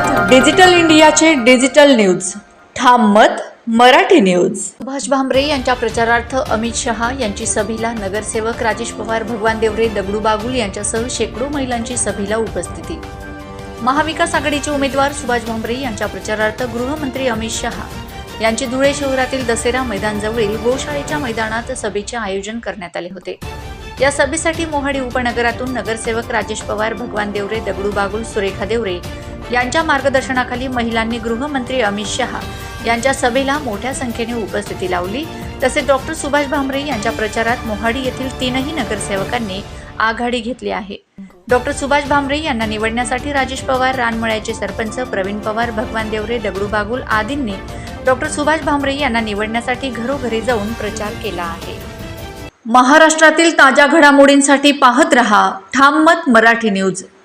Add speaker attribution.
Speaker 1: मत डिजिटल इंडियाचे digital news. ठाम मत मराठी न्यूज. सुभाष भामरे यांच्या प्रचारार्थ अमित शहा यांची सभेला नगरसेवक राजेश पवार भगवान देवरे दगडू बागुल यांच्यासह शेकडो महिलांची सभेला उपस्थिती. महाविकास आघाडीचे उमेदवार सुभाष भामरे यांच्या प्रचारार्थ गृहमंत्री अमित शहा यांचे धुळे शहरातील दसेरा मैदानजवळील गोशाळेच्या मैदानात सभेचे आयोजन करण्यात आले होते. या सभेसाठी मोहाडी उपनगरातून नगरसेवक राजेश पवार भगवान देवरे दगडू बागुल सुरेखा देवरे यांच्या मार्गदर्शनाखाली महिलांनी गृहमंत्री अमित शहा यांच्या सभेला मोठ्या संख्येने उपस्थिती लावली. तसेच डॉक्टर सुभाष भामरे यांच्या प्रचारात मोहाडी येथील तीनही नगरसेवकांनी आघाडी घेतली आहे. डॉक्टर सुभाष भामरे यांना निवडण्यासाठी राजेश पवार रानमळ्याचे सरपंच प्रवीण पवार भगवान देवरे दगडू बागुल आदींनी डॉक्टर सुभाष भामरे यांना निवडण्यासाठी घरोघरी जाऊन प्रचार केला आहे. महाराष्ट्रातील ताज्या घडामोडींसाठी पाहत रहा ठाम मत मराठी न्यूज.